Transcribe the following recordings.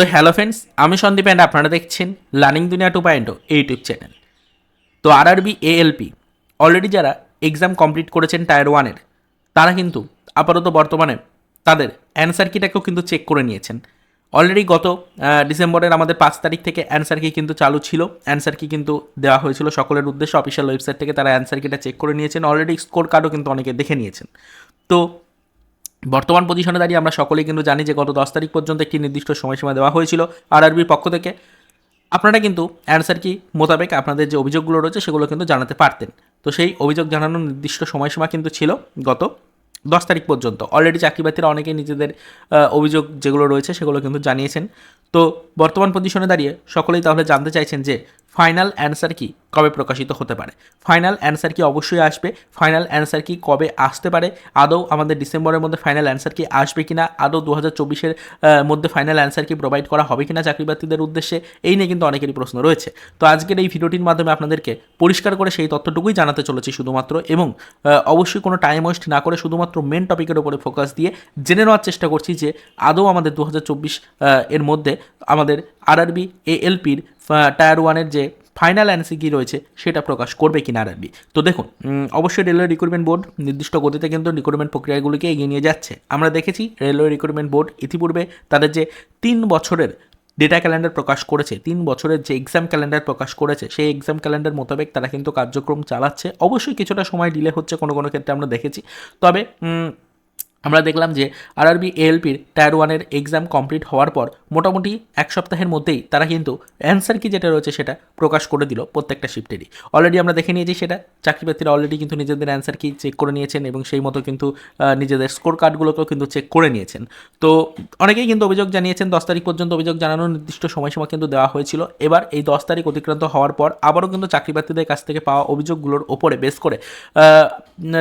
তো hello friends আমি Sandeep and আপনারা দেখছেন learning Duniya two point YouTube channel তো আরআরবি এএলপি অলরেডি যারা এক্সাম কমপ্লিট করেছেন টায়ার ওয়ানের তারা কিন্তু আপাতত বর্তমানে তাদের অ্যান্সার কিটাকেও কিন্তু চেক করে নিয়েছেন। অলরেডি গত ডিসেম্বরের আমাদের পাঁচ তারিখ থেকে অ্যান্সার কি কিন্তু চালু ছিল। অ্যান্সার কি কিন্তু দেওয়া হয়েছিল সকলের উদ্দেশ্যে অফিসিয়াল ওয়েবসাইট থেকে তারা অ্যান্সার কিটা চেক করে নিয়েছেন। অলরেডি স্কোর কার্ডও কিন্তু অনেকে দেখে নিয়েছেন। তো বর্তমান পজিশনে দাঁড়িয়ে আমরা সকলেই কিন্তু জানি যে গত দশ তারিখ পর্যন্ত একটি নির্দিষ্ট সময়সীমা দেওয়া হয়েছিল আরআরবির পক্ষ থেকে। আপনারা কিন্তু অ্যান্সার কি মোতাবেক আপনাদের যে অভিযোগগুলো রয়েছে সেগুলো কিন্তু জানাতে পারতেন। তো সেই অভিযোগ জানানোর নির্দিষ্ট সময়সীমা কিন্তু ছিল গত দশ তারিখ পর্যন্ত। অলরেডি চাকরিবাতিরা অনেকেই নিজেদের অভিযোগ যেগুলো রয়েছে সেগুলো কিন্তু জানিয়েছেন। তো বর্তমান পজিশনে দাঁড়িয়ে সকলেই তাহলে জানতে চাইছেন যে ফাইনাল অ্যান্সার কি? কবে প্রকাশিত হতে পারে? ফাইনাল অ্যান্সার কি অবশ্যই আসবে। ফাইনাল অ্যান্সার কি কবে আসতে পারে? আদৌ আমাদের ডিসেম্বরের মধ্যে ফাইনাল অ্যান্সার কি আসবে কিনা? আদৌ দু হাজার চব্বিশের মধ্যে ফাইনাল অ্যান্সার কি প্রোভাইড করা হবে কিনা চাকরিপ্রার্থীদের উদ্দেশ্যে? এই নিয়ে কিন্তু অনেকেরই প্রশ্ন রয়েছে। তো আজকের এই ভিডিওটির মাধ্যমে আপনাদেরকে পরিষ্কার করে সেই তথ্যটুকুই জানাতে চলেছি শুধুমাত্র এবং অবশ্যই কোনো টাইম ওয়েস্ট না করে শুধুমাত্র মেন টপিকের উপরে ফোকাস দিয়ে জেনে নেওয়ার চেষ্টা করছি যে, আদৌ আমাদের দু হাজার চব্বিশ এর মধ্যে আমাদের আরআরবি এএলপির টায়ার ওয়ানের যে ফাইনাল অ্যান্সার কি রয়েছে, সেটা প্রকাশ করবে কিনা আরআরবি তো দেখুন অবশ্যই রেলওয়ে রিক্রুটমেন্ট বোর্ড নির্দিষ্ট গতিতে কিন্তু রিক্রুটমেন্ট প্রক্রিয়াগুলিকে এগিয়ে নিয়ে যাচ্ছে। আমরা দেখেছি রেলওয়ে রিক্রুটমেন্ট বোর্ড ইতিপূর্বে তাদের যে তিন বছরের ডেটা ক্যালেন্ডার প্রকাশ করেছে, তিন বছরের যে এক্সাম ক্যালেন্ডার প্রকাশ করেছে, সেই এক্সাম ক্যালেন্ডার মোতাবেক তারা কিন্তু কার্যক্রম চালাচ্ছে। অবশ্যই কিছুটা সময় ডিলে হচ্ছে কোনো কোনো ক্ষেত্রে আমরা দেখেছি। তবে আমরা দেখলাম যে আরআরবি এএলপির টায়ার ওয়ানের এক্সাম কমপ্লিট হওয়ার পর মোটামুটি এক সপ্তাহের মধ্যেই তারা কিন্তু অ্যান্সার কি যেটা রয়েছে সেটা প্রকাশ করে দিল প্রত্যেকটা শিফটেরই অলরেডি আমরা দেখে নিয়েছি সেটা। চাকরিপ্রার্থীরা অলরেডি কিন্তু নিজেদের অ্যান্সার কি চেক করে নিয়েছেন এবং সেই মতো কিন্তু নিজেদের স্কোর কার্ডগুলোকেও কিন্তু চেক করে নিয়েছেন। তো অনেকেই কিন্তু অভিযোগ জানিয়েছেন, দশ তারিখ পর্যন্ত অভিযোগ জানানোর নির্দিষ্ট সময়সীমা কিন্তু দেওয়া হয়েছিল। এবার এই দশ তারিখ অতিক্রান্ত হওয়ার পর আবারও কিন্তু চাকরিপ্রার্থীদের কাছ থেকে পাওয়া অভিযোগগুলোর ওপরে বেস করে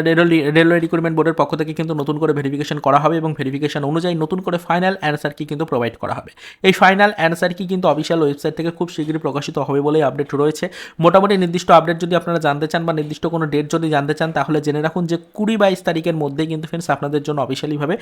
রেলওয়ে রেলওয়ে রিক্রুটমেন্ট বোর্ডের পক্ষ থেকে কিন্তু নতুন করে ভেরিফিকেশন করা হবে এবং ভেরিফিকেশন অনুযায়ী নতুন করে ফাইনাল অ্যান্সার কি কিন্তু প্রোভাইড করা হবে। এই ফাইনাল অ্যান্সার কি কিন্তু অফিসিয়াল ওয়েবসাইট থেকে খুব শীঘ্রই প্রকাশিত হবে বলেই আপডেট রয়েছে। মোটামুটি নির্দিষ্ট আপডেট যদি আপনারা জানতে চান বা নির্দিষ্ট কোনো ডেট যদি জানতে চান, তাহলে জেনে রাখুন যে কুড়ি বাইশ তারিখের মধ্যে কিন্তু ফ্রেন্ডস আপনাদের জন্য অফিসিয়ালিভাবে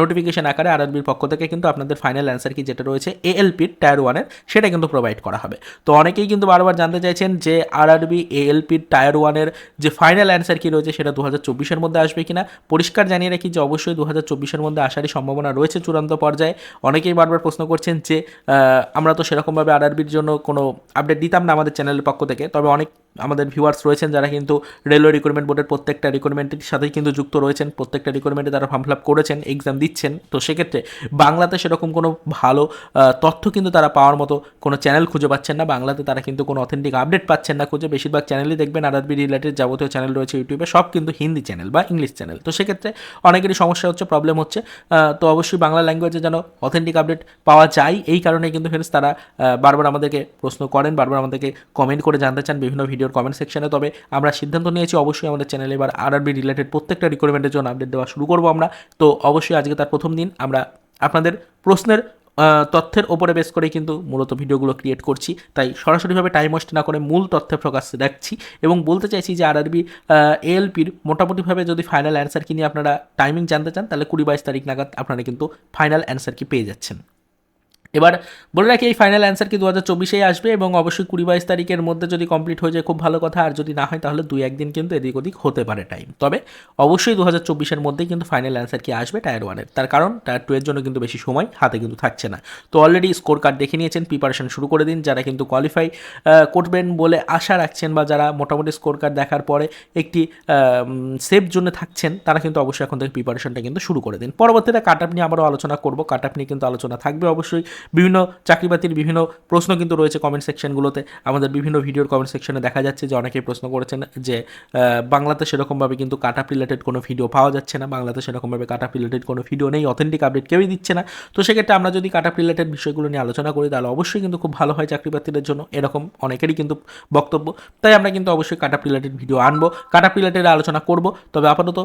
নোটিফিকেশন আকারে আরআরবির পক্ষ থেকে কিন্তু আপনাদের ফাইনাল অ্যান্সার কি যেটা রয়েছে এএলপির টায়ার ওয়ানের সেটা কিন্তু প্রোভাইড করা হবে। তো অনেকেই কিন্তু বারবার জানতে চাইছেন যে আরআরবি এএলপির টায়ার ওয়ানের যে ফাইনাল অ্যান্সার কি রয়েছে, সেটা দু হাজার চব্বিশের মধ্যে আসবে কিনা? পরিষ্কার জানিয়ে রাখি যে অবশ্যই দু হাজার চব্বিশের মধ্যে আসারই সম্ভাবনা রয়েছে চূড়ান্ত পর্যায়ে। অনেকেই বারবার প্রশ্ন করছেন যে আমরা তো সেরকমভাবে আরআরবির জন্য কোনো আপডেট দিতাম না আমাদের চ্যানেলের পক্ষ থেকে, তবে অনেক আমাদের ভিউয়ার্স রয়েছেন যারা কিন্তু রেলওয়ে রিক্রুটমেন্ট বোর্ডের প্রত্যেকটা রিক্রুটমেন্টের সাথেই কিন্তু যুক্ত রয়েছেন, প্রত্যেকটা রিক্রুটমেন্টে তারা ফর্ম ফিল আপ করেছেন এক্সাম দিচ্ছেন। তো সেক্ষেত্রে বাংলাতে সেরকম কোনো ভালো তথ্য কিন্তু তারা পাওয়ার মতো কোনো চ্যানেল খুঁজে পাচ্ছেন না। বাংলাতে তারা কিন্তু কোনো অথেন্টিক আপডেট পাচ্ছেন না খুঁজে। বেশিরভাগ চ্যানেলই দেখবেন আরআরবি রিলেটেড যাবতীয় চ্যানেল রয়েছে ইউটিউবে সব কিন্তু হিন্দি চ্যানেল বা ইংলিশ চ্যানেল তো সেক্ষেত্রে অনেকেরই সমস্যা হচ্ছে প্রবলেম হচ্ছে। তো অবশ্যই বাংলা ল্যাঙ্গুয়েজে যেন অথেন্টিক আপডেট পাওয়া যায়, এই কারণে কিন্তু ফ্রেন্ডস তারা বারবার আমাদেরকে প্রশ্ন করেন, বারবার আমাদেরকে কমেন্ট করে জানতে চান, বিভিন্ন ভিডিওর কমেন্ট সেকশনে তবে আমরা সিদ্ধান্ত নিয়েছি, অবশ্যই আমাদের চ্যানেলে এবার আরআরবি রিলেটেড প্রত্যেকটা রিকোয়ারমেন্টের জন্য আপডেট দেওয়া শুরু করব আমরা। তো অবশ্যই আজকে তার প্রথম দিন, আমরা আপনাদের প্রশ্নের তথ্যের ওপরে বেস করে কিন্তু মূলত ভিডিওগুলো ক্রিয়েট করছি। তাই সরাসরিভাবে টাইম ওয়েস্ট না করে মূল তথ্যে প্রকাশ রাখছি এবং বলতে চাইছি যে আরআরবি এএলপির মোটামুটিভাবে যদি ফাইনাল অ্যান্সার কি নিয়ে আপনারা টাইমিং জানতে চান, তাহলে কুড়ি বাইশ তারিখ নাগাদ আপনারা কিন্তু ফাইনাল অ্যান্সার কি পেয়ে যাচ্ছেন। এবার বলে রাখি, এই ফাইনাল অ্যান্সার কি দু হাজার চব্বিশেই আসবে এবং অবশ্যই কুড়ি বাইশ তারিখের মধ্যে যদি কমপ্লিট হয়ে যায়, খুব ভালো কথা। আর যদি না হয়, তাহলে দুই একদিন কিন্তু এদিক ওদিক হতে পারে টাইম তবে অবশ্যই দু হাজার চব্বিশের মধ্যেই কিন্তু ফাইনাল অ্যান্সার কি আসবে? টায়ার ওয়ানের তার কারণ টায়ার টু এর জন্য কিন্তু বেশি সময় হাতে কিন্তু থাকছে না। তো অলরেডি স্কোর কার্ড দেখে নিয়েছেন প্রিপারেশন শুরু করে দিন। যারা কিন্তু কোয়ালিফাই করবেন বলে আশা রাখছেন বা যারা মোটামুটি স্কোর কার্ড দেখার পরে একটি সেফ জোনে থাকছেন, তারা কিন্তু অবশ্যই এখন থেকে প্রিপারেশনটা কিন্তু শুরু করে দিন। পরবর্তীতে কাট আপ নিয়ে আবারও আলোচনা করব। কাট আপ নিয়ে কিন্তু আলোচনা থাকবে অবশ্যই। বিভিন্ন চাকরিবাতির বিভিন্ন প্রশ্ন কিন্তু রয়েছে কমেন্ট সেকশনগুলোতে আমাদের বিভিন্ন ভিডিওর কমেন্ট সেকশনে দেখা যাচ্ছে যে অনেকেই প্রশ্ন করেছেন যে বাংলাতে সেরকমভাবে কিন্তু কাট আপ রিলেটেড কোনো ভিডিও পাওয়া যাচ্ছে না। বাংলাতে সেরকমভাবে কাট আপ রিলেটেড কোনো ভিডিও নেই অথেন্টিক আপডেট কেউই দিচ্ছে না। তো সেক্ষেত্রে আমরা যদি কাট আপ রিলেটেড বিষয়গুলো নিয়ে আলোচনা করি, তাহলে অবশ্যই কিন্তু খুব ভালো হয় চাকরিপ্রার্থীদের জন্য। এরকম অনেকেরই কিন্তু বক্তব্য। তাই আমরা কিন্তু অবশ্যই কাট আপ রিলেটেড ভিডিও আনব। কাট আপ রিলেটেড আলোচনা করব। তবে আপাতত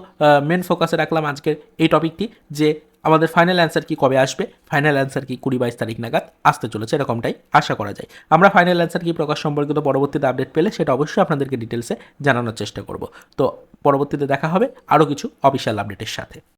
মেন ফোকাসে রাখলাম আজকের এই টপিকটি যে আমাদের ফাইনাল অ্যান্সার কি কবে আসবে? ফাইনাল অ্যান্সার কি কুড়ি বাইশ তারিখ নাগাদ? আসতে চলেছে, এরকমটাই আশা করা যায়। আমরা ফাইনাল অ্যান্সার কি প্রকাশ সম্পর্কিত পরবর্তীতে আপডেট পেলে সেটা অবশ্যই আপনাদেরকে ডিটেলসে জানানোর চেষ্টা করব। তো পরবর্তীতে দেখা হবে আরও কিছু অফিসিয়াল আপডেটের সাথে।